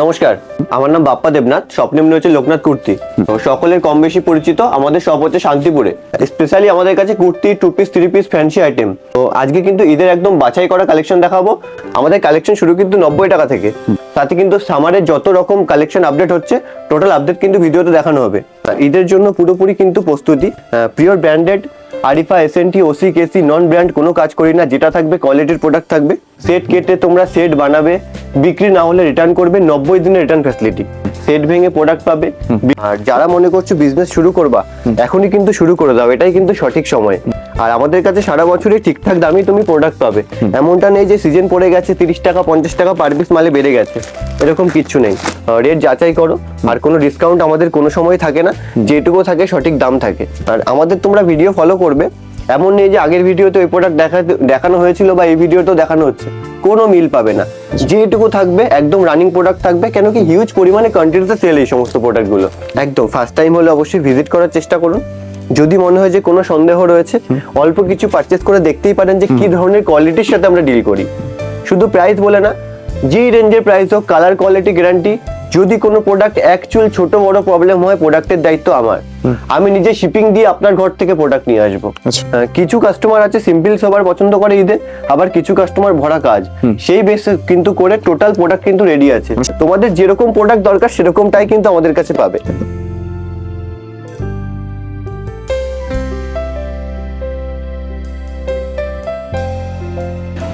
নমস্কার আমার নাম বাপ্পা দেবনাথ স্বপ্নিম্ন হচ্ছে লোকনাথ কুর্তি। সকলের কম বেশি পরিচিত, আমাদের সব হচ্ছে শান্তিপুরে। স্পেশালি আমাদের কাছে kurti two piece three piece fancy item তো আজকে কিন্তু ঈদের একদম বাছাই করা কালেকশন দেখাবো। আমাদের কালেকশন শুরু কিন্তু নব্বই টাকা থেকে। তাতে কিন্তু সামারের যত রকম কালেকশন আপডেট হচ্ছে টোটাল আপডেট কিন্তু ভিডিওতে দেখানো হবে। ঈদের জন্য পুরোপুরি কিন্তু প্রস্তুতি। Pure branded Arifa S SNT OC KC non brand কোনো কাজ করি না। যেটা থাকবে কোয়ালিটির প্রোডাক্ট থাকবে। সেট কেটে তোমরা সেট বানাবে। বিক্রি না হলে রিটার্ন করবে। নব্বই দিনের রিটার্ন ফ্যাসিলিটি সেট ভেঙে প্রোডাক্ট পাবে। আর যারা মনে করছ বিজনেস শুরু করবা এখনই কিন্তু শুরু করে দাও এটাই কিন্তু সঠিক সময়। আর আমাদের কাছে সারা বছরই ঠিকঠাক দামই তুমি প্রোডাক্ট পাবে। এমনটা নেই যে সিজন পড়ে গেছে তিরিশ টাকা পঞ্চাশ টাকা পার পিস মালে বেড়ে গেছে। এরকম কিচ্ছু নেই। রেট যাচাই করো। আর কোনো ডিসকাউন্ট আমাদের কোনো সময় থাকে না। যেটুকু থাকে সঠিক দাম থাকে। আর আমাদের তোমরা ভিডিও ফলো করবে। এমন নেই যে আগের ভিডিওতে ওই প্রোডাক্ট দেখা দেখানো হয়েছিল বা এই ভিডিওতেও দেখানো হচ্ছে। কোনো মিল পাবে না। যেটুকু থাকবে একদম রানিং প্রোডাক্ট থাকবে কেন কি হিউজ পরিমাণে কোয়ান্টিটিতে সেল এই সমস্ত প্রোডাক্টগুলো একদম ফার্স্ট টাইম হলে অবশ্যই ভিজিট করার চেষ্টা করুন। যদি মনে হয় যে কোনো সন্দেহ রয়েছে অল্প কিছু পারচেস করে দেখতেই পারেন যে কি ধরনের কোয়ালিটির সাথে আমরা ডিল করি। শুধু প্রাইস বলে না যেই রেঞ্জের প্রাইস হোক কালার কোয়ালিটি গ্যারান্টি যদি কোনো প্রোডাক্ট অ্যাকচুয়াল ছোট বড় প্রবলেম হয় প্রোডাক্টের দায়িত্ব আমার। আমি নিজে শিপিং দিয়ে আপনার ঘর থেকে প্রোডাক্ট নিয়ে আসব। আচ্ছা। কিছু কাস্টমার আছে সিম্পল সবার পছন্দ করে ঈদে আবার কিছু কাস্টমার ভরা কাজ। সেই বেস কিন্তু করে টোটাল প্রোডাক্ট কিন্তু রেডি আছে। তোমাদের যেরকম প্রোডাক্ট দরকার সেরকমটাই কিন্তু আমাদের কাছে পাবে।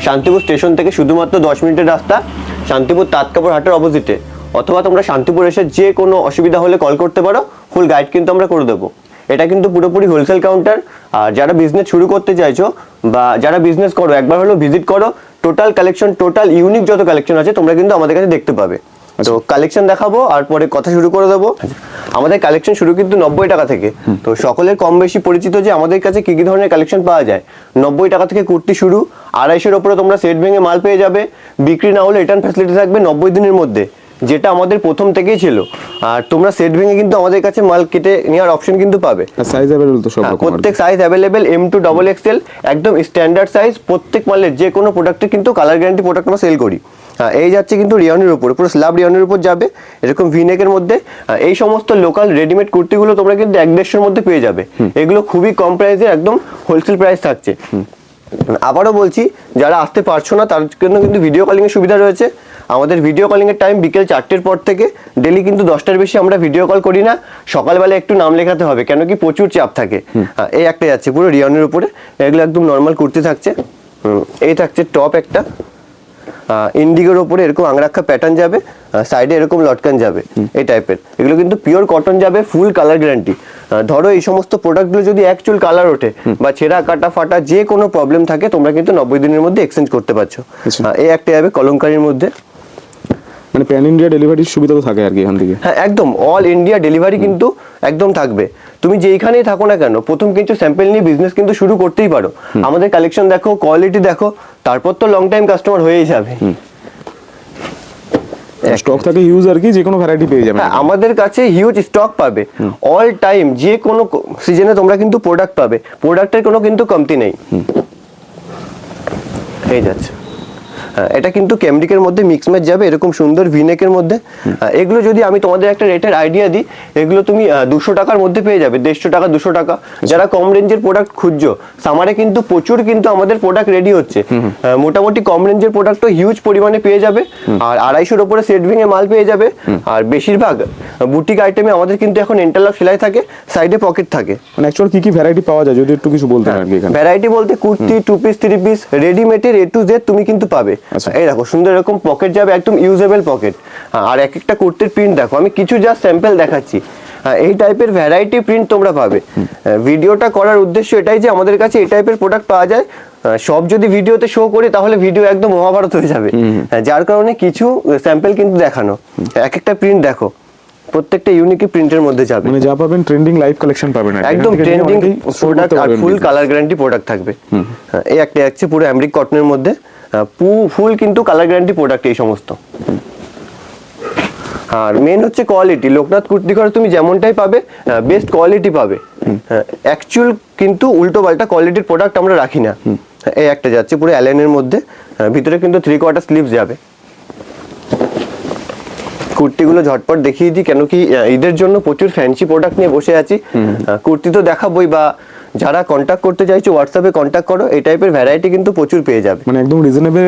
শান্তিপুর স্টেশন থেকে শুধুমাত্র দশ মিনিটের রাস্তা শান্তিপুর তাঁতকাপড় হাটের অপোজিটে অথবা তোমরা শান্তিপুর এসে যে কোনো অসুবিধা হলে কল করতে পারো। ফুল গাইড কিন্তু আমরা করে দেবো। এটা কিন্তু পুরোপুরি হোলসেল কাউন্টার আর যারা বিজনেস শুরু করতে চাইছো বা যারা বিজনেস করো একবার হলেও ভিজিট করো টোটাল কালেকশন টোটাল ইউনিক যত কালেকশন আছে তোমরা কিন্তু আমাদের কাছে দেখতে পাবে। তো কালেকশন দেখাবো আর পরে কথা শুরু করে দেবো। আমাদের কালেকশন শুরু কিন্তু নব্বই টাকা থেকে। তো সকলের কম বেশি পরিচিত যে আমাদের কাছে কি কি ধরনের কালেকশন পাওয়া যায়। নব্বই টাকা থেকে কুর্তি শুরু। আড়াইশোর ওপরে তোমরা সেট ভেঙে মাল পেয়ে যাবে। বিক্রি না হলে রিটার্ন ফ্যাসিলিটি থাকবে নব্বই দিনের মধ্যে। যেটা আমাদের প্রথম থেকেই ছিল। আর তোমরা সেট ভেঙে কিন্তু আমাদের কাছে মাল কেটে নেওয়ার অপশন কিন্তু পাবে। সাইজ অ্যাভেলেবল তো সব হ্যাঁ। প্রত্যেক size available M two double XL একদম স্ট্যান্ডার্ড সাইজ প্রত্যেক মালের যে কোনো প্রোডাক্টে কিন্তু কালার গ্যারান্টি প্রোডাক্ট আমরা সেল করি। হ্যাঁ, এই যাচ্ছে কিন্তু রিয়নের উপর পুরো স্ল্যাব রিয়নের উপর যাবে এরকম ভিনেকের মধ্যে। হ্যাঁ, এই সমস্ত লোকাল রেডিমেড কুর্তিগুলো তোমরা কিন্তু এক দেড়শোর মধ্যে পেয়ে যাবে। এগুলো খুবই কম প্রাইসে একদম হোলসেল প্রাইস থাকছে। আবারও বলছি যারা আসতে পারছ না তার জন্য কিন্তু ভিডিও কলিংয়ের সুবিধা রয়েছে। আমাদের ভিডিও কলিংয়ের টাইম বিকেল চারটের পর থেকে ডেলি কিন্তু দশটার বেশি আমরা ভিডিও কল করি না। সকালবেলা একটু নাম লেখাতে হবে কেন কি প্রচুর চাপ থাকে। এই একটা যাচ্ছে পুরো রিয়নের উপরে। এগুলো একদম নর্মাল কুর্তি থাকছে। হুম, এই থাকছে টপ একটা। ইন্ডিগোর ওপরে এরকম আংরাক্ষা প্যাটার্ন যাবে সাইডে এরকম লটকান যাবে এই টাইপের এগুলো কিন্তু পিওর কটন যাবে ফুল কালার গ্যারান্টি ধরো এই সমস্ত প্রোডাক্টগুলো যদি অ্যাকচুয়াল কালার ওঠে বা ছেঁড়া কাটা ফাটা যে কোনো প্রবলেম থাকে তোমরা কিন্তু নব্বই দিনের মধ্যে এক্সচেঞ্জ করতে পারছ। আচ্ছা। এই একটা যাবে কলঙ্কারির মধ্যে। মানে প্যান ইন্ডিয়া ডেলিভারির সুবিধা তো থাকে আর কি এখান থেকে। হ্যাঁ একদম। অল ইন্ডিয়া ডেলিভারি কিন্তু একদম থাকবে। তুমি যেইখানেই থাকো না কেন প্রথম কিছু স্যাম্পল নিয়ে বিজনেস কিন্তু শুরু করতেই পারো। আমাদের কালেকশন দেখো কোয়ালিটি দেখো তারপর তো লং টাইম কাস্টমার হয়েই যাবে। স্টক থাকে হিউজ আর কি যে কোনো ভ্যারাইটি পেয়ে যাবেন হ্যাঁ আমাদের কাছে হিউজ স্টক পাবে। অল টাইম যে কোনো সিজনে তোমরা কিন্তু প্রোডাক্ট পাবে। প্রোডাক্টের কোনো কিন্তু কমতি নেই। এই যাচ্ছে। এটা কিন্তু ক্যামরিকের মধ্যে মিক্স ম্যাচ যাবে এরকম সুন্দর ভিনেকের মধ্যে। হ্যাঁ, এগুলো যদি আমি তোমাদের একটা রেটের আইডিয়া দিই এগুলো তুমি দুশো টাকার মধ্যে পেয়ে যাবে দেড়শো টাকা দুশো টাকা। যারা কম রেঞ্জের প্রোডাক্ট খুঁজছো সামারে কিন্তু প্রচুর কিন্তু আমাদের প্রোডাক্ট রেডি হচ্ছে। মোটামুটি কম রেঞ্জের প্রোডাক্টও হিউজ পরিমাণে পেয়ে যাবে। আর আড়াইশোর ওপরে সেট ভেঙে মাল পেয়ে যাবে। আর বেশিরভাগ বুটিক আইটেমে আমাদের কিন্তু এখন ইন্টারলক সেলাই থাকে সাইডে পকেট থাকে। মানে অ্যাকচুয়াল কি কি ভ্যারাইটি পাওয়া যায়? যদি একটু কিছু বলতে কি এখানে। ভ্যারাইটি বলতে kurti two piece three piece রেডিমেডের A to Z তুমি কিন্তু পাবে। আচ্ছা। এই দেখো সুন্দর এরকম পকেট যাবে একদম ইউজেবল পকেট আর এক একটা কুর্তির প্রিন্ট দেখো আমি কিছু যা স্যাম্পল দেখাচ্ছি। হ্যাঁ, এই টাইপের ভ্যারাইটি প্রিন্ট তোমরা পাবে। হ্যাঁ, ভিডিওটা করার উদ্দেশ্য এটাই যে আমাদের কাছে এই টাইপের প্রোডাক্ট পাওয়া যায়। সব যদি ভিডিওতে শো করি তাহলে ভিডিও একদম মহাভারত হয়ে যাবে। হ্যাঁ, যার কারণে কিছু স্যাম্পল কিন্তু দেখানো। এক একটা প্রিন্ট দেখো প্রত্যেকটা ইউনিক প্রিন্টের মধ্যে যাবে। মানে যা পাবেন ট্রেন্ডিং লাইভ কালেকশন পাবেন একদম ট্রেন্ডিং প্রোডাক্ট আর ফুল কালার গ্যারান্টি প্রোডাক্ট থাকবে। হ্যাঁ, এই একটা আছে পুরো অ্যামরিক কটনের মধ্যে। ফুল কিন্তু কালার গ্যারান্টি প্রোডাক্ট এই সমস্ত। আর মেন হচ্ছে কোয়ালিটি লোকনাথ কুর্তি ঘরে তুমি যেমনটাই পাবে বেস্ট কোয়ালিটি পাবে। অ্যাকচুয়াল কিন্তু উল্টো পাল্টা কোয়ালিটির প্রোডাক্ট আমরা রাখি না। এই একটা যাচ্ছে পুরো অ্যালেনের মধ্যে। ভিতরে কিন্তু থ্রি কোয়ার্টার স্লিভস যাবে। কুর্তিগুলো ঝটপট দেখিয়ে দিই কেন কি ঈদের জন্য প্রচুর ফ্যান্সি প্রোডাক্ট নিয়ে বসে আছি। কুর্তি তো দেখাবোই বা যারা কন্ট্যাক্ট করতে চাইছো হোয়াটসঅ্যাপে কন্ট্যাক্ট করো এই টাইপের ভ্যারাইটি কিন্তু প্রচুর পেয়ে যাবে। মানে একদম রিজনেবল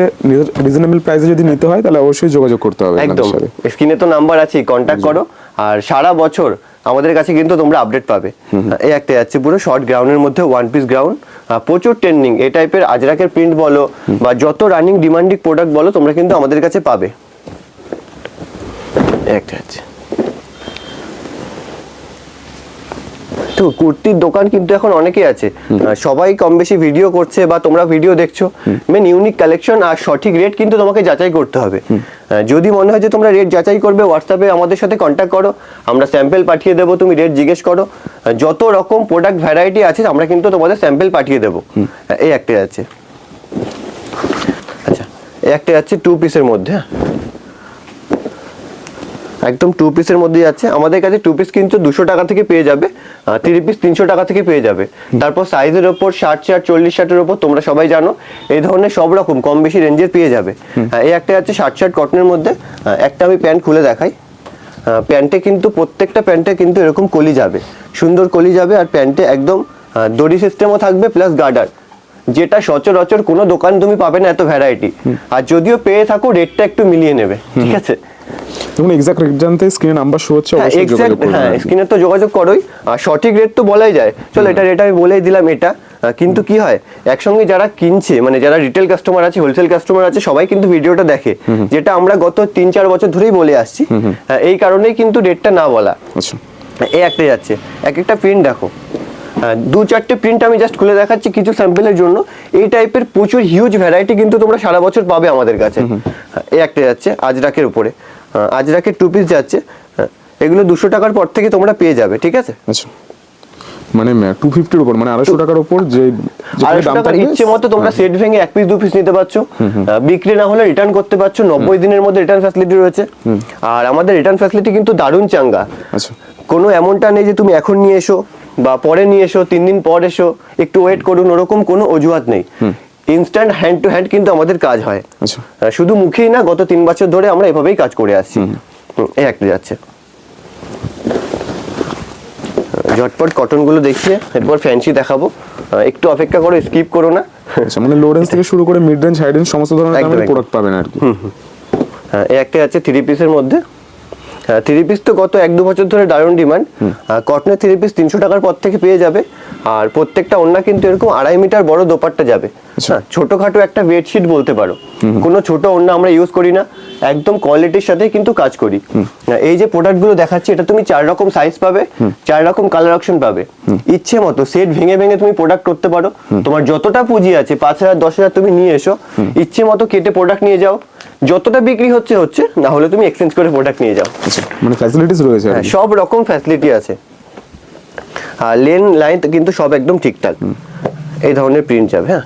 রিজনেবল প্রাইসে যদি নিতে হয় তাহলে অবশ্যই যোগাযোগ করতে হবে একদম। স্ক্রিনে তো নাম্বার আছে কন্ট্যাক্ট করো। আর সারা বছর আমাদের কাছে কিন্তু তোমরা আপডেট পাবে। এই একটা যাচ্ছে পুরো শর্ট গ্রাউন্ডের মধ্যে ওয়ান পিস গ্রাউন্ড প্রচুর ট্রেন্ডিং এই টাইপের আজরাকের প্রিন্ট বলো বা যত রানিং ডিমান্ডিং প্রোডাক্ট বলো তোমরা কিন্তু আমাদের কাছে পাবে। একটা আছে তো কুর্তির দোকান কিন্তু এখন অনেকেই আছে। সবাই কম বেশি ভিডিও করছে বা তোমরা ভিডিও দেখছ। মেন ইউনিক কালেকশন আর সঠিক রেট কিন্তু তোমাকে যাচাই করতে হবে। যদি মনে হয় যে তোমরা রেট যাচাই করবে হোয়াটসঅ্যাপে আমাদের সাথে কন্ট্যাক্ট করো। আমরা স্যাম্পল পাঠিয়ে দেবো তুমি রেট জিজ্ঞেস করো। যত রকম প্রোডাক্ট ভ্যারাইটি আছে আমরা কিন্তু তোমাদের স্যাম্পল পাঠিয়ে দেবো। এই একটা আছে। আচ্ছা এই একটা যাচ্ছে টু পিসের মধ্যে হ্যাঁ? একদম টু পিসের মধ্যে যাচ্ছে আমাদের কাছে টু পিস কিন্তু দুশো টাকা থেকে পেয়ে যাবে থ্রি পিস তিনশো টাকা থেকে পেয়ে যাবে। তারপর সাইজের ওপর ষাট শার্ট চল্লিশ শার্টের ওপর তোমরা সবাই জানো এই ধরনের সব রকম কম বেশি রেঞ্জের পেয়ে যাবে। এই একটা যাচ্ছে ষাট শার্ট কটনের মধ্যে। একটা আমি প্যান্ট খুলে দেখাই। প্যান্টে কিন্তু প্রত্যেকটা প্যান্টে কিন্তু এরকম কলি যাবে। সুন্দর কলি যাবে আর প্যান্টে একদম দড়ি সিস্টেমও থাকবে প্লাস গার্ডার যেটা সচরাচর কোনো দোকান তুমি পাবে না এত ভ্যারাইটি আর যদিও পেয়ে থাকো রেটটা একটু মিলিয়ে নেবে ঠিক আছে? দেখুন এক্সাক্ট রেট জানতে স্ক্রিনে নাম্বার শো হচ্ছে হ্যাঁ অবশ্যই এক্সাক্ট হ্যাঁ স্ক্রিনে তো যোগাযোগ করোই। আর সঠিক রেট তো বলাই যায়। চলো এটা রেট আমি বলেই দিলাম এটা। কিন্তু কি হয় একসঙ্গে যারা কিনছে মানে যারা রিটেল কাস্টমার আছে হোলসেল কাস্টমার আছে সবাই কিন্তু ভিডিওটা দেখে যেটা আমরা গত তিন চার বছর ধরেই বলে আসছি। হ্যাঁ, এই কারণেই কিন্তু রেটটা না বলা। আচ্ছা। এই একটা যাচ্ছে। এক একটা প্রিন্ট দেখো। দু চারটে প্রিন্ট আমি জাস্ট খুলে দেখাচ্ছি কিছু স্যাম্পেলের জন্য। এই টাইপের প্রচুর হিউজ ভ্যারাইটি কিন্তু তোমরা সারা বছর পাবে আমাদের কাছে। এই একটা যাচ্ছে আজরাকের উপরে। আজরাকের টু পিস যাচ্ছে। হ্যাঁ, এগুলো দুশো টাকার পর থেকে তোমরা পেয়ে যাবে ঠিক আছে? আচ্ছা। মানে টু ফিফটির উপর মানে আড়াইশো টাকার উপর যে আড়াইশো টাকার ইচ্ছে মতো তোমরা সেট ভেঙে এক পিস দু পিস নিতে পারছ। বিক্রি না হলে রিটার্ন করতে পারছ। নব্বই দিনের মধ্যে রিটার্ন ফ্যাসিলিটি রয়েছে। আর আমাদের রিটার্ন ফ্যাসিলিটি কিন্তু দারুণ চাঙ্গা। আচ্ছা। কোনো এমনটা নেই যে তুমি এখন নিয়ে এসো। বা পরে নিয়ে এসো তিন দিন পর এসো একটু ওয়েট করুন ওরকম কোনো অজুহাত নেই। ইনস্ট্যান্ট হ্যান্ড টু হ্যান্ড কিন্তু আমাদের কাজ হয়। আচ্ছা। শুধু মুখেই না গত তিন বছর ধরে আমরা এভাবেই কাজ করে আসছি। হুম, এই একটা যাচ্ছে। ঝটপট কটনগুলো দেখিয়ে এরপর ফ্যান্সি দেখাবো। একটু অপেক্ষা করো স্কিপ করো না। আচ্ছা মানে লো রেঞ্জ থেকে শুরু করে মিড রেঞ্জ হাই রেঞ্জ সমস্ত ধরনের প্রোডাক্ট পাবেন আর কি। হ্যাঁ এই একটা আছে থ্রি পিসের মধ্যে। থ্রি পিস তো গত এক দু বছর ধরে দারুণ ডিমান্ড কটনের থ্রি পিস তিনশো টাকার পর থেকে পেয়ে যাবে। আর প্রত্যেকটা ওন্না কিন্তু এরকম আড়াই মিটার বড় দোপাট্টা যাবে। হ্যাঁ ছোটখাটো একটা বেডশিট বলতে পারো। কোনো ছোট ওন্না আমরা ইউজ করি না একদম কোয়ালিটির সাথে কিন্তু কাজ করি। এই যে প্রোডাক্টগুলো দেখাচ্ছি এটা তুমি চার রকম সাইজ পাবে চার রকম কালার অপশন পাবে। ইচ্ছে মতো সেট ভেঙে ভেঙে তুমি প্রোডাক্ট করতে পারো। তোমার যতটা পুঁজি আছে পাঁচ হাজার দশ হাজার তুমি নিয়ে এসো। ইচ্ছে মতো কেটে প্রোডাক্ট নিয়ে যাও। যতটা বিক্রি হচ্ছে হচ্ছে না হলে তুমি এক্সচেঞ্জ করে প্রোডাক্ট নিয়ে যাও। আচ্ছা মানে ফ্যাসিলিটিস রয়েছে হ্যাঁ। সব রকম ফ্যাসিলিটি আছে। আর লেন লাইন কিন্তু সব একদম ঠিকঠাক। এই ধরনের প্রিন্ট যাবে হ্যাঁ।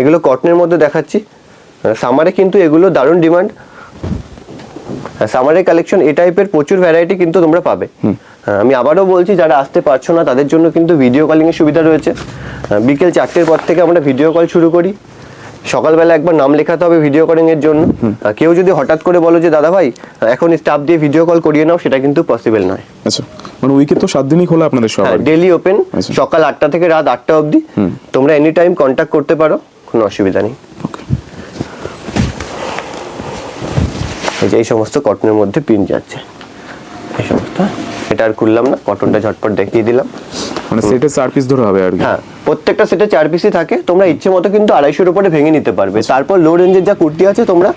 এগুলো কটনের মধ্যে দেখাচ্ছি। সামারে কিন্তু এগুলো দারুণ ডিমান্ড। সামারের কালেকশন এ টাইপের প্রচুর ভ্যারাইটি কিন্তু তোমরা পাবে। হ্যাঁ, আমি আবারও বলছি যারা আসতে পারছ না তাদের জন্য কিন্তু ভিডিও কলিং এর সুবিধা রয়েছে। হ্যাঁ, বিকেল চারটের পর থেকে আমরা ভিডিও কল শুরু করি। সকালবেলা একবার নাম লেখাতে হবে ভিডিও কলিং এর জন্য। কেউ যদি হঠাৎ করে বলো যে দাদা ভাই এখন স্টাফ দিয়ে ভিডিও কল করিয়ে নাও সেটা কিন্তু পসিবল নয়। আচ্ছা মানে উইকে তো সাত দিনই খোলা আপনাদের সব আর কি। ডেলি ওপেন আচ্ছা। সকাল আটটা থেকে রাত আটটা অবধি। তোমরা এনি টাইম কন্ট্যাক্ট করতে পারো কোনো অসুবিধা নেই। এই যে এই সমস্ত কটনের মধ্যে প্রিন্ট যাচ্ছে। এই সমস্ত এটা আর খুললাম না কটনটা ঝটপট দেখিয়ে দিলাম। মানে সেটে চার পিস ধরে হবে আর কি? হ্যাঁ প্রত্যেকটা সেটে চার পিসই থাকে তোমরা ইচ্ছে মতো কিন্তু আড়াইশোর উপরে ভেঙে নিতে পারবে। তারপর লো রেঞ্জের যা কুর্তি আছে তোমরা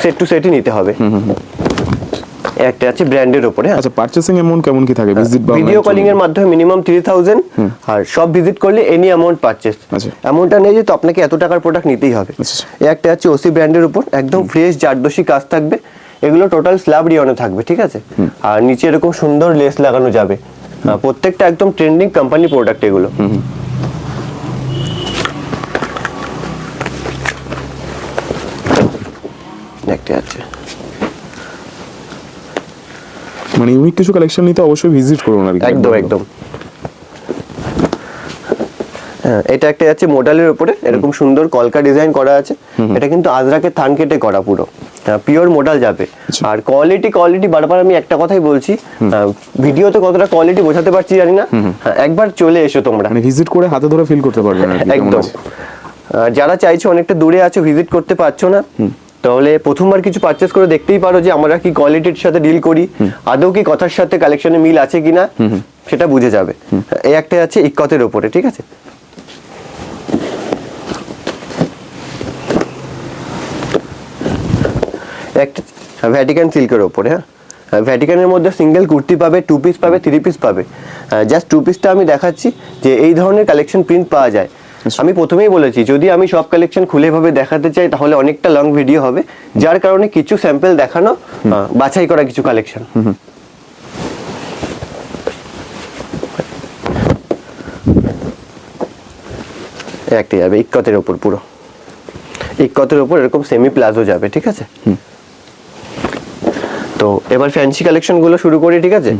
সেট টু সেটই নিতে হবে। একটা আছে ব্র্যান্ডের উপরে হ্যাঁ। আচ্ছা পারচেসিং এমন কেমন কি থাকে? ভিজিট বা ভিডিও কলিং এর মাধ্যমে মিনিমাম থ্রি থাউজেন্ড আর সব ভিজিট করলে এনি অ্যামাউন্ট পারচেস আচ্ছা। এমনটা নেই যে তো আপনাকে এত টাকার প্রোডাক্ট নিতেই হবে। আচ্ছা। একটা আছে ওসি ব্র্যান্ডের উপর একদম ফ্রেশ জারদোষী কাজ থাকবে। এগুলো টোটাল স্ল্যাব রিয়নে থাকবে ঠিক আছে? আর নিচে এরকম সুন্দর লেস লাগানো যাবে। প্রত্যেকটা একদম ট্রেন্ডিং কোম্পানি প্রোডাক্ট এগুলো। একটা আছে মানে ইউনিক কিছু কালেকশন নিতে অবশ্যই ভিজিট করুন আর একদম একদম। হ্যাঁ এটা একটা আছে মোডালের উপরে এরকম সুন্দর কলকা ডিজাইন করা আছে। এটা কিন্তু আজরাকের থান কেটে করা পুরো। পিওর মোডাল যাবে। আচ্ছা। আর কোয়ালিটি কোয়ালিটি বারবার আমি একটা কথাই বলছি ভিডিওতে কতটা কোয়ালিটি বোঝাতে পারছি জানি না। হ্যাঁ, একবার চলে এসো তোমরা। মানে ভিজিট করে হাতে ধরে ফিল করতে পারবে একদম। যারা চাইছো অনেকটা দূরে আছো ভিজিট করতে পারছ না তাহলে প্রথমবার কিছু পারচেস করে দেখতেই পারো যে আমরা কি কোয়ালিটির সাথে ডিল করি আদৌ কি কথার সাথে কালেকশনে মিল আছে কিনা সেটা বুঝে যাবে। এই একটা আছে ইক্কতের ওপরে ঠিক আছে? একটা ভ্যাটিকান সিল্কের ওপরে হ্যাঁ। ভ্যাটিকানের মধ্যে সিঙ্গেল কুর্তি পাবে টু পিস পাবে থ্রি পিস পাবে। জাস্ট টু পিসটা আমি দেখাচ্ছি যে এই ধরনের কালেকশন প্রিন্ট পাওয়া যায়। আমি প্রথমেই বলেছি যদি আমি সব কালেকশন খুলে ভাবে দেখাতে চাই তাহলে অনেকটা লং ভিডিও হবে যার কারণে কিছু স্যাম্পল দেখানো বাছাই করা কিছু কালেকশন একটা যাবে ইক্কতের ওপর পুরো। ইক্কতের ওপর এরকম সেমি প্লাজো যাবে ঠিক আছে? তো এবার ফ্যান্সি কালেকশনগুলো শুরু করি ঠিক আছে?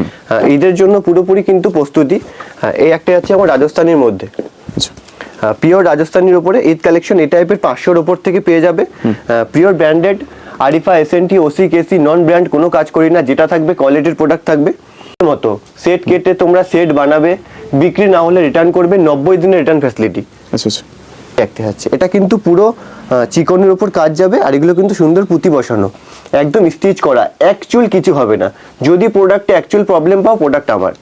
ঈদের জন্য পুরোপুরি কিন্তু প্রস্তুতি। এই একটা আছে আমার রাজস্থানের মধ্যে। আচ্ছা। পিওর রাজস্থানির উপরে ঈদ কালেকশন এই টাইপের পাঁচশোর ওপর থেকে পেয়ে যাবে। Pure branded Arifa S N T OC KC non brand কোনো কাজ করি না যেটা থাকবে কোয়ালিটির প্রোডাক্ট থাকবে। মতো সেট কেটে তোমরা সেট বানাবে বিক্রি না হলে রিটার্ন করবে নব্বই দিনের রিটার্ন ফ্যাসিলিটি আচ্ছা আচ্ছা। দেখতে যাচ্ছে। এটা কিন্তু পুরো চিকনের উপর কাজ যাবে আর এগুলো কিন্তু সুন্দর পুঁতি বসানো। একদম স্টিচ করা। অ্যাকচুয়াল কিছু হবে না। যদি প্রোডাক্টে অ্যাকচুয়াল প্রবলেম পাও প্রোডাক্ট আমার।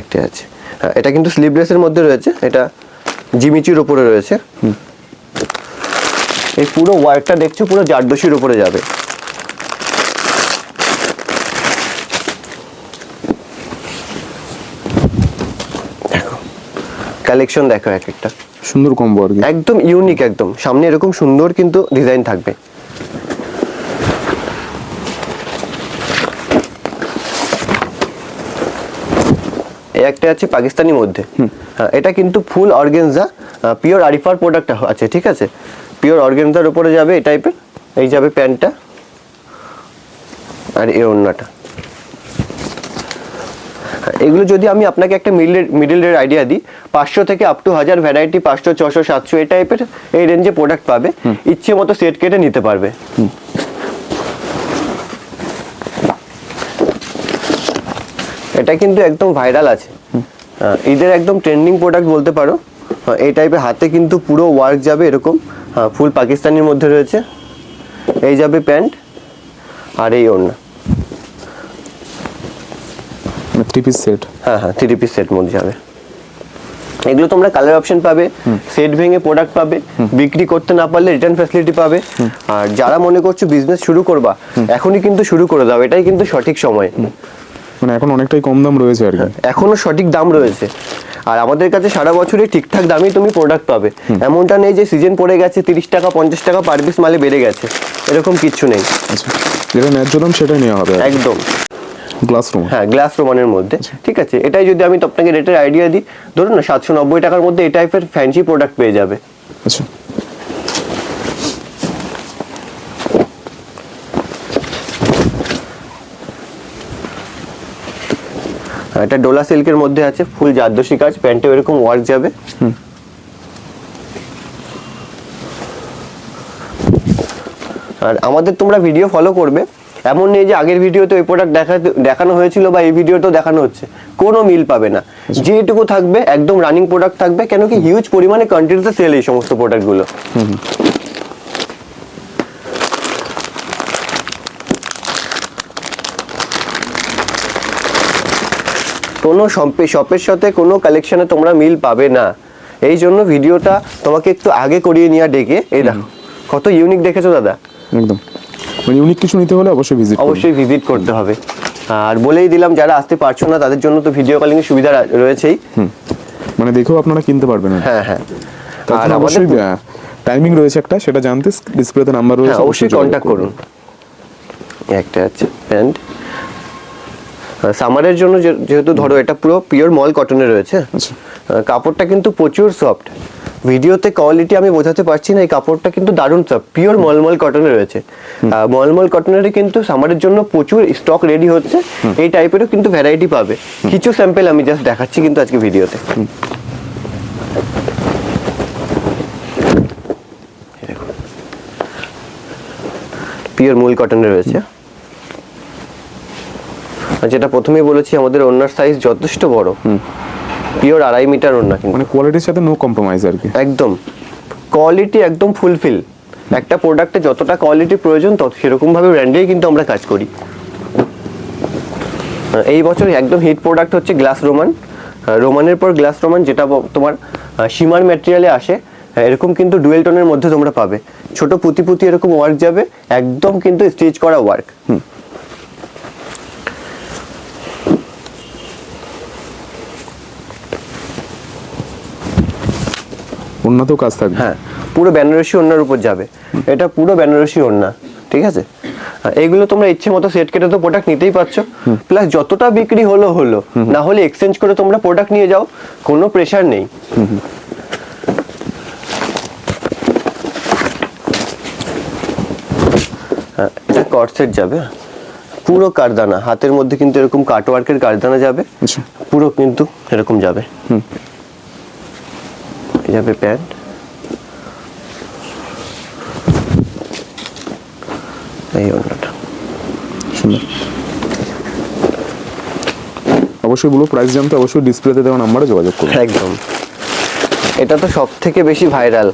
একটা আছে। এটা কিন্তু স্লিভলেসের মধ্যে রয়েছে। এটা জিমিচির উপরে রয়েছে। এই পুরো ওয়ার্কটা দেখছ পুরো জারদোশির উপরে যাবে। কালেকশন দেখো এক একটা। সুন্দর কম্বো আর একদম ইউনিক একদম। সামনে এরকম সুন্দর কিন্তু ডিজাইন থাকবে। এই একটা আছে পাকিস্তানি মধ্যে। হ্যাঁ এটা কিন্তু ফুল অর্গেনজা পিওর আরিফার প্রোডাক্ট আছে ঠিক আছে? পিওর অর্গেনজার উপরে যাবে এই টাইপের এই যাবে প্যান্টটা আর এই ওড়নাটা। এগুলো যদি আমি আপনাকে একটা মিডল মিডল রেট আইডিয়া দিই পাঁচশো থেকে আপ টু হাজার ভ্যারাইটি পাঁচশো ছশো সাতশো এই টাইপের এই রেঞ্জে প্রোডাক্ট পাবে। ইচ্ছে মতো সেট কেটে নিতে পারবে। এটা কিন্তু একদম ভাইরাল আছে। ঈদের একদম ট্রেন্ডিং প্রোডাক্ট বলতে পারো। এই টাইপের হাতে কিন্তু পুরো ওয়ার্ক যাবে এরকম। হ্যাঁ, ফুল পাকিস্তানির মধ্যে রয়েছে। এই যাবে প্যান্ট আর এই ওড়না মানে থ্রি পিস সেট হ্যাঁ হ্যাঁ থ্রি পিস সেট মধ্যে যাবে। এগুলো তোমরা কালার অপশন পাবে সেট ভেঙে প্রোডাক্ট পাবে বিক্রি করতে না পারলে রিটার্ন ফ্যাসিলিটি পাবে। আর যারা মনে করছ বিজনেস শুরু করবা এখনই কিন্তু শুরু করে দাও এটাই কিন্তু সঠিক সময়। মানে এখন অনেকটাই কম দাম রয়েছে আর কি। এখনও সঠিক দাম রয়েছে। আর আমাদের কাছে সারা বছরই ঠিকঠাক দামই তুমি প্রোডাক্ট পাবে। এমনটা নেই যে সিজন পড়ে গেছে তিরিশ টাকা পঞ্চাশ টাকা পার পিস মালে বেড়ে গেছে। এরকম কিচ্ছু নেই। আচ্ছা যেটা ন্যায্য দাম সেটাই নেওয়া হবে একদম। গ্লাস রুম হ্যাঁ গ্লাস রোমানের মধ্যে। ঠিক আছে এটাই যদি আমি আপনাকে রেটের আইডিয়া দিই ধরুন না সাতশো নব্বই টাকার মধ্যে এই টাইপের ফ্যান্সি প্রোডাক্ট পেয়ে যাবে। আচ্ছা। এটা ডোলা সিল্কের মধ্যে আছে ফুল জারদোসি কাজ প্যান্টে এরকম ওয়ার্ক যাবে। আর আমাদের তোমরা ভিডিও ফলো করবে। এমন নেই যে আগের ভিডিওতে ওই প্রোডাক্ট দেখা দেখানো হয়েছিল বা এই ভিডিওতেও দেখানো হচ্ছে। কোনো মিল পাবে না। যেটুকু থাকবে একদম রানিং প্রোডাক্ট থাকবে কেন কি হিউজ পরিমাণে কোয়ান্টিটিতে সেল এই সমস্ত প্রোডাক্টগুলো কোনো শপে শপের সাথে কোনো কালেকশনে তোমরা মিল পাবে না। এই জন্য ভিডিওটা তোমাকে একটু আগে করিয়ে নেওয়া ডেকে এই দেখো। কত ইউনিক দেখেছ দাদা? একদম। মানে ইউনিক কিছু নিতে হলে অবশ্যই ভিজিট অবশ্যই ভিজিট করতে হবে। আর বলেই দিলাম যারা আসতে পারছ না তাদের জন্য তো ভিডিও কলিং এর সুবিধা রয়েছেই। মানে দেখেও আপনারা কিনতে পারবেন হ্যাঁ হ্যাঁ। আর আমাদের অবশ্যই টাইমিং রয়েছে একটা সেটা জানতে ডিসপ্লেতে নাম্বার রয়েছে হ্যাঁ অবশ্যই কন্ট্যাক্ট করুন। একটা আছে প্যান্ট সামারের জন্য যেহেতু ধরো এটা পুরো পিওর মল কটনে রয়েছে। আচ্ছা। কাপড়টা কিন্তু প্রচুর সফট ভিডিওতে কোয়ালিটি আমি বোঝাতে পারছি না এই কাপড়টা কিন্তু দারুণ পিওর মলমল কটনে রয়েছে। মলমল কটনের কিন্তু সামারের জন্য প্রচুর স্টক রেডি হচ্ছে এই টাইপেরও কিন্তু ভ্যারাইটি পাবে। কিছু স্যাম্পেল আমি জাস্ট দেখাচ্ছি কিন্তু আজকে ভিডিওতে। পিওর মূল কটনের রয়েছে। যেটা প্রথমেই বলেছি আমাদের ওনার সাইজ যথেষ্ট বড়। পিওর আড়াই মিটার ওনা কিন্তু। মানে কোয়ালিটির সাথে নো কম্প্রোমাইজ আর কি। একদম। কোয়ালিটি একদম ফুলফিল একটা প্রোডাক্টে যতটা কোয়ালিটি প্রয়োজন তত সেরকম ভাবে ব্র্যান্ডেই কিন্তু আমরা কাজ করি। এই বছর একদম হিট প্রোডাক্ট হচ্ছে গ্লাস রোমান রোমানের পর গ্লাস রোমান যেটা তোমার সীমার ম্যাটেরিয়ালে আসে এরকম কিন্তু ডুয়েল টোনের মধ্যে তোমরা পাবে। ছোট পুঁতি পুঁতি এরকম ওয়ার্ক যাবে একদম কিন্তু স্টিচ করা ওয়ার্ক উন্নত কাজ থাকবে। হ্যাঁ পুরো বেনারসি ওড়নার উপর যাবে। এটা পুরো বেনারসি ওড়না ঠিক আছে? আর এইগুলো তোমরা ইচ্ছে মতো সেট কেটে তো প্রোডাক্ট নিতেই পারছ। প্লাস যতটা বিক্রি হলো হলো। না হলে এক্সচেঞ্জ করে তোমরা প্রোডাক্ট নিয়ে যাও কোনো প্রেশার নেই। হ্যাঁ, এটা কটসেট যাবে পুরো কারদানা হাতের মধ্যে কিন্তু এরকম কাটওয়ার্কের কারদানা যাবে। আচ্ছা। পুরো কিন্তু এরকম যাবে। এই যাবে প্যান্ট এই অন্যটা সুন্দর। অবশ্যই বলো প্রাইস জানতে অবশ্যই ডিসপ্লেতে দেওয়া নাম্বারে যোগাযোগ করুন। একদম। এটা তো সব থেকে বেশি ভাইরাল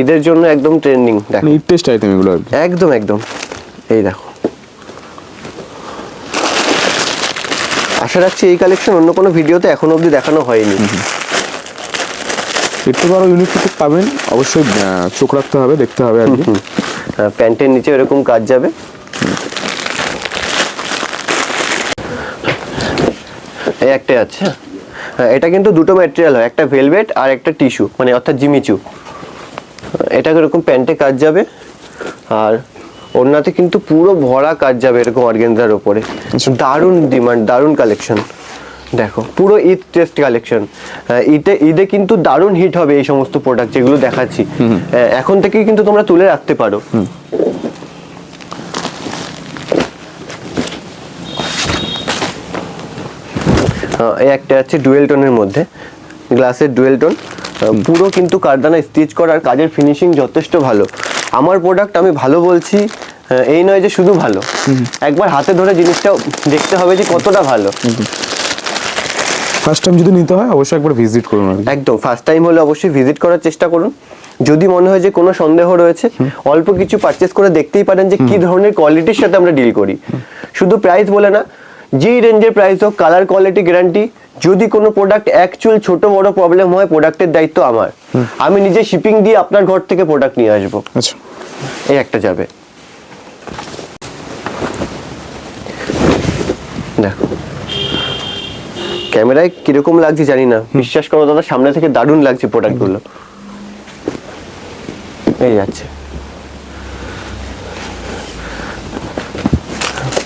ঈদের জন্য একদম ট্রেন্ডিং দেখো। মানে ইট টেস্ট আইটেম এগুলো একদম একদম। এই দেখো। আশা রাখছি এই কালেকশন অন্য কোনো ভিডিওতে এখনও অবধি দেখানো হয়নি। এর থেকে আরও ইউনিক কিছু পাবেন। অবশ্যই চোখ রাখতে হবে দেখতে হবে আর কি। প্যান্টের নিচে এরকম কাজ যাবে। এই একটা আছে। হ্যাঁ, এটা কিন্তু দুটো ম্যাটেরিয়াল হয় একটা ভেলভেট আর একটা টিস্যু মানে অর্থাৎ জিমিচু এটা এরকম প্যান্টে কাজ যাবে আর ওড়নাতে কিন্তু পুরো ভরা কাজ যাবে এরকম অর্গেনজার ওপরে। দারুণ ডিমান্ড দারুণ কালেকশন দেখো পুরো ঈদ টেস্ট কালেকশন ঈদে ঈদে কিন্তু দারুণ হিট হবে এই সমস্ত প্রোডাক্ট যেগুলো দেখাচ্ছি। এখন থেকেই কিন্তু তোমরা তুলে রাখতে পারো। এই একটা আছে ডুয়েল টোনের মধ্যে গ্লাসের ডুয়েল টোন পুরো কিন্তু কারদানা স্টিচ করার কাজের ফিনিশিং যথেষ্ট ভালো। আমার প্রোডাক্ট আমি ভালো বলছি এই নয় যে শুধু ভালো। একবার হাতে ধরে জিনিসটা দেখতে হবে যে কতটা ভালো। ফার্স্ট টাইম যদি নিতে হয় অবশ্যই একবার ভিজিট করুন একদম ফার্স্ট টাইম হলে অবশ্যই ভিজিট করার চেষ্টা করুন। যদি মনে হয় যে কোনো সন্দেহ রয়েছে অল্প কিছু পারচেস করে দেখতেই পারেন যে কি ধরনের কোয়ালিটির সাথে আমরা ডিল করি। শুধু প্রাইস বলে না যেই রেঞ্জের প্রাইস হোক কালার কোয়ালিটি গ্যারান্টি যদি কোনো প্রোডাক্ট অ্যাকচুয়াল ছোট বড় প্রবলেম হয় প্রোডাক্টের দায়িত্ব আমার। আমি নিজে শিপিং দিয়ে আপনার ঘর থেকে প্রোডাক্ট নিয়ে আসব। আচ্ছা। এই একটা যাবে। দেখো। ক্যামেরায় কীরকম লাগছে জানি না। বিশ্বাস করো দাদা সামনে থেকে দারুণ লাগছে প্রোডাক্টগুলো এই যাচ্ছে।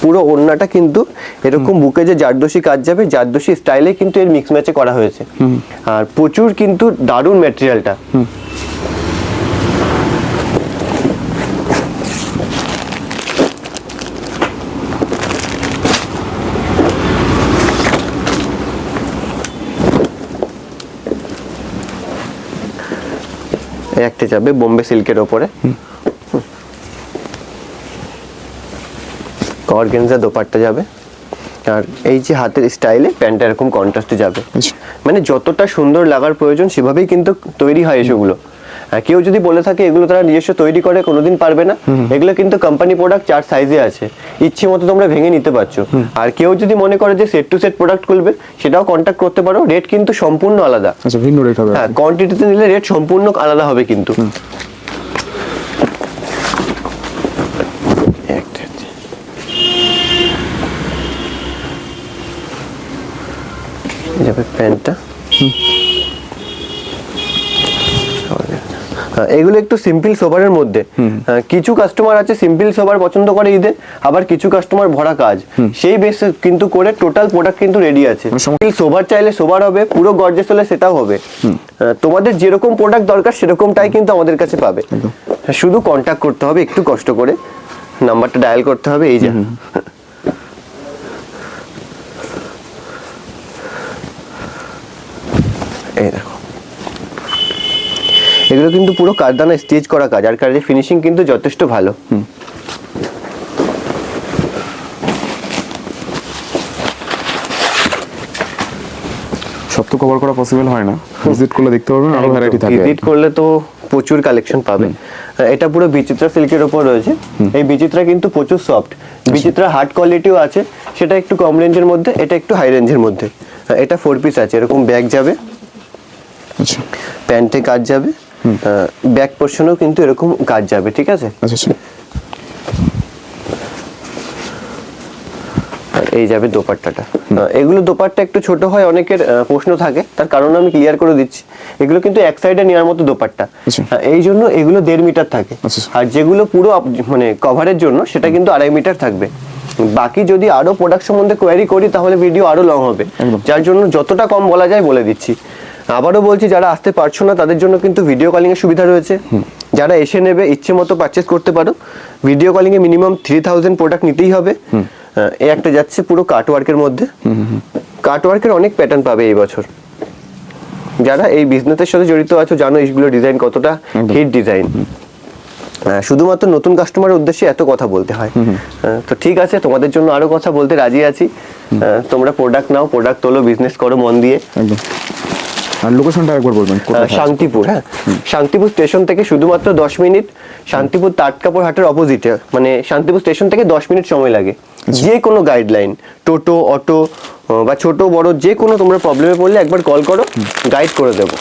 পুরো ওড়নাটা কিন্তু এরকম বুকে যে জারদোষী কাজ যাবে জারদোষী স্টাইলে কিন্তু এর মিক্স ম্যাচে করা হয়েছে। আর প্রচুর কিন্তু দারুণ ম্যাটেরিয়ালটা একটা যাবে বোম্বে সিল্কের ওপরে। অর্গেনজা দোপাট্টা যাবে। আর এই যে হাতের স্টাইলে প্যান্টটা এরকম কন্ট্রাস্টে যাবে। আচ্ছা। মানে যতটা সুন্দর লাগার প্রয়োজন সেভাবেই কিন্তু তৈরি হয় এসবগুলো। কেউ যদি বলে থাকে এগুলো তারা নিজস্ব তৈরি করে কোনোদিন পারবে না। এগুলো কিন্তু কোম্পানি প্রোডাক্ট চার সাইজে আছে। ইচ্ছে মতো তোমরা ভেঙে নিতে পারছ। আর কেউ যদি মনে করে যে সেট টু সেট প্রোডাক্ট খুলবে সেটাও কন্ট্যাক্ট করতে পারো। রেট কিন্তু সম্পূর্ণ আলাদা। আচ্ছা ভিন্ন রেট হবে হ্যাঁ কোয়ান্টিটিতে নিলে রেট সম্পূর্ণ আলাদা হবে কিন্তু। যাবে প্যান্টটা হ্যাঁ, এগুলো একটু সিম্পল সোবারের মধ্যে। হ্যাঁ, কিছু কাস্টমার আছে সিম্পল সোবার পছন্দ করে ঈদে আবার কিছু কাস্টমার ভরা কাজ। সেই বেসে কিন্তু করে টোটাল প্রোডাক্ট কিন্তু রেডি আছে। সিম্পল সম- সোবার চাইলে সোবার হবে পুরো গর্জেস হলে সেটাও হবে। হ্যাঁ, তোমাদের যেরকম প্রোডাক্ট দরকার সেরকমটাই কিন্তু আমাদের কাছে পাবে। হ্যাঁ, শুধু কন্ট্যাক্ট করতে হবে একটু কষ্ট করে। নাম্বারটা ডায়াল করতে হবে এই যে। এগুলো কিন্তু পুরো কারদানা স্টিচ করা কাজ আর কাজের ফিনিশিং কিন্তু যথেষ্ট ভালো। সব তো কভার করা পসিবল হয় না। ভিজিট করলে দেখতে পারবেন আরও ভ্যারাইটি থাকে। ভিজিট করলে তো প্রচুর কালেকশন পাবে এটা পুরো বিচিত্রা সিল্কের ওপর রয়েছে। এই বিচিত্রা কিন্তু প্রচুর সফট বিচিত্রা হার্ড কোয়ালিটিও আছে। সেটা একটু কম রেঞ্জের মধ্যে এটা একটু হাই রেঞ্জের মধ্যে। এটা ফোর পিস আছে এরকম ব্যাগ যাবে। আচ্ছা। প্যান্টে কাজ যাবে। ব্যাক পোর্শনেও কিন্তু এরকম কাজ যাবে ঠিক আছে? আচ্ছা আচ্ছা। এই যাবে দোপাট্টাটা। এগুলো দোপাট্টা একটু ছোট হয় অনেকের প্রশ্ন থাকে। তার কারণ আমি ক্লিয়ার করে দিচ্ছি। এগুলো কিন্তু এক সাইডে নেওয়ার মতো দোপাট্টা। আচ্ছা। এই জন্য এগুলো দেড় মিটার থাকে। আর যেগুলো পুরো মানে কভারের জন্য সেটা কিন্তু আড়াই মিটার থাকবে। বাকি যদি আরও প্রোডাক্ট সম্বন্ধে কোয়ারি করি তাহলে ভিডিও আরও লং হবে। যার জন্য যতটা কম বলা যায় বলে দিচ্ছি। আবারও বলছি যারা আসতে পারছ না তাদের জন্য কিন্তু ভিডিও কলিং এর সুবিধা রয়েছে। যারা এসে নেবে ইচ্ছে মতো পারচেস করতে পারো। ভিডিও কলিং এ মিনিমাম থ্রি থাউজেন্ড প্রোডাক্ট নিতেই হবে। এই একটা যাচ্ছে পুরো কাট ওয়ার্কের মধ্যে। কাট ওয়ার্কের অনেক প্যাটার্ন পাবে এই বছর। যারা এই বিজনেসের সাথে জড়িত আছো জানো এইগুলো ডিজাইন কতটা হিট ডিজাইন শুধুমাত্র নতুন কাস্টমারের উদ্দেশ্যে এত কথা বলতে হয়। তো ঠিক আছে তোমাদের জন্য আরও কথা বলতে রাজি আছি। তোমরা প্রোডাক্ট নাও প্রোডাক্ট তোলো বিজনেস করো মন দিয়ে। আর লোকেশনটা একবার বলবেন? শান্তিপুর হ্যাঁ? শান্তিপুর স্টেশন থেকে শুধুমাত্র দশ মিনিট শান্তিপুর তাটকাপুর হাটের অপোজিটে মানে শান্তিপুর স্টেশন থেকে দশ মিনিট সময় লাগে। যে কোনো গাইডলাইন টোটো অটো বা ছোট বড় যে কোনো তোমরা প্রবলেমে পড়লে একবার কল করো গাইড করে দেবো।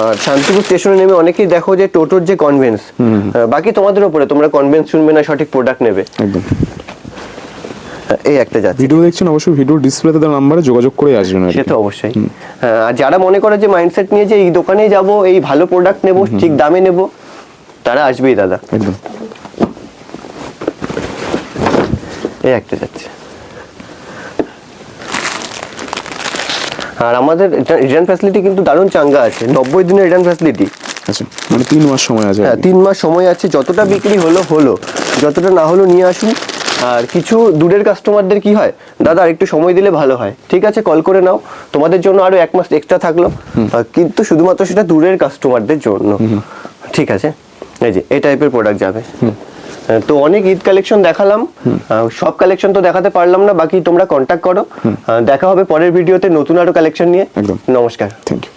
আর শান্তিপুর স্টেশনে নেমে অনেকেই দেখো যে টোটোর যে কনভেন্স বাকি তোমাদের উপরে তোমরা কনভেন্স শুনবে না সঠিক প্রোডাক্ট নেবে। একদম। এই একটা যাচ্ছে। ভিডিও দেখছেন অবশ্যই ভিডিও ডিসপ্লেতে দেওয়া নাম্বারে যোগাযোগ করে আসবেন সে তো অবশ্যই। আর যারা মনে করে যে মাইন্ডসেট নিয়ে যে এই দোকানেই যাব এই ভালো প্রোডাক্ট নেব ঠিক দামে নেব তারা আসবেই দাদা। একদম। এই একটা যাচ্ছে। আর আমাদের রিটার্ন ফ্যাসিলিটি কিন্তু দারুণ চাঙ্গা আছে। নব্বই দিনের রিটার্ন ফ্যাসিলিটি আচ্ছা মানে তিন মাস সময় আছে হ্যাঁ তিন মাস সময় আছে যতটা বিক্রি হলো হলো। যতটা না হলো নিয়ে আসুন। আর কিছু দূরের কাস্টমারদের কি হয়? দাদা একটু সময় দিলে ভালো হয়। ঠিক আছে কল করে নাও। তোমাদের জন্য আরও এক মাস এক্সট্রা থাকল। কিন্তু শুধুমাত্র সেটা দূরের কাস্টমারদের জন্য। ঠিক আছে? এই যে এই টাইপের প্রোডাক্ট যাবে। তো অনেক ঈদ কালেকশন দেখালাম। সব কালেকশন তো দেখাতে পারলাম না বাকি তোমরা কন্ট্যাক্ট করো। দেখা হবে পরের ভিডিওতে নতুন আরও কালেকশন নিয়ে। নমস্কার। Thank you